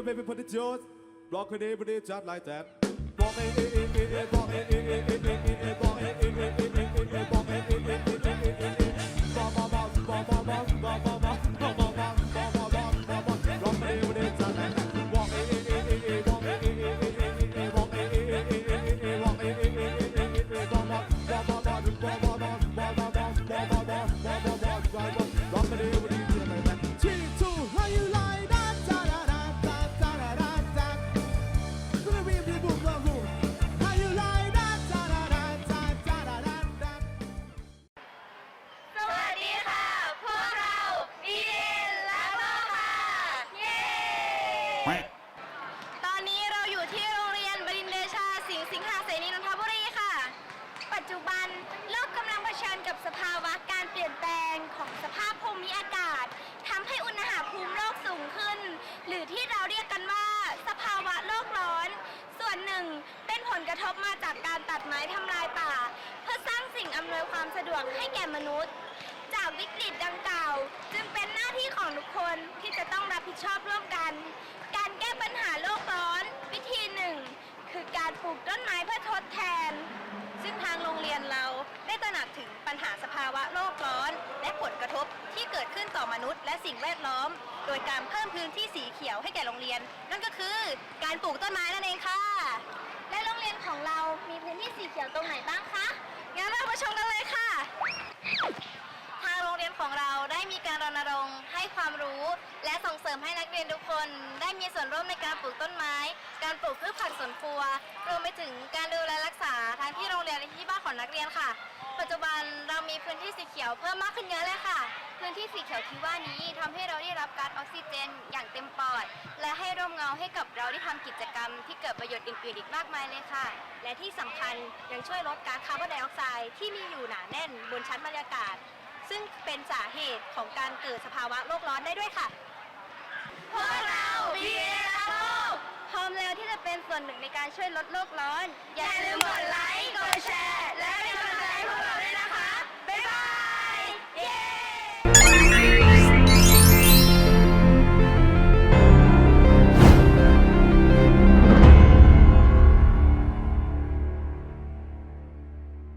the baby put the juice. Block it, put it, chat like that. Walk it, walk it, walk it, walk it, walk it. กระทบมาจากการตัดไม้ทำลายป่า เพื่อสร้างสิ่งอำนวยความสะดวกให้แก่มนุษย์ จากวิกฤตดังกล่าว จึงเป็นหน้าที่ของทุกคนที่จะต้องรับผิดชอบร่วมกัน การแก้ปัญหาโลกร้อน วิธีหนึ่ง คือการปลูกต้นไม้เพื่อทดแทน ซึ่งทางโรงเรียนเราได้ตระหนักถึงปัญหาสภาวะโลกร้อน และผลกระทบที่เกิดขึ้นต่อมนุษย์ และสิ่งแวดล้อม โดยการเพิ่มพื้นที่สีเขียวให้แก่โรงเรียน นั่นก็คือการปลูกต้นไม้นั่นเองค่ะ ของเรามีพื้นที่สีเขียวตรงไหนบ้างคะ งั้นเรามาชมกันเลยค่ะ ทางโรงเรียนของเราได้มีการรณรงค์ให้ความรู้ และส่งเสริมให้นักเรียนทุกคน ได้มีส่วนร่วมในการปลูกต้นไม้ การปลูกพืชผักสวนครัว รวมไปถึงการดูแลรักษาทั้งที่โรงเรียนและที่บ้านของนักเรียนค่ะ ปัจจุบันเรามีพื้นที่สีเขียวเพิ่มมากขึ้นเยอะเลยค่ะ พื้นที่สีเขียวที่ว่านี้ทำให้เราได้รับกาซออก ซิเจน อย่างเต็มปอด และให้ร่มเงาให้กับเราได้ทำกิจกรรมที่เกิดประโยชน์อื่นๆอีกมากมายเลยค่ะ และที่สำคัญยังช่วยลดก๊าซคาร์บอนไดออกไซด์ที่มีอยู่หนาแน่นบนชั้นบรรยากาศ ซึ่งเป็นสาเหตุของการเกิดสภาวะโลกร้อนได้ด้วยค่ะ พวกเราดีเดนและโลก พร้อมแล้วที่จะเป็นส่วนหนึ่งในการช่วยลดโลกร้อน อย่าลืมกดไลค์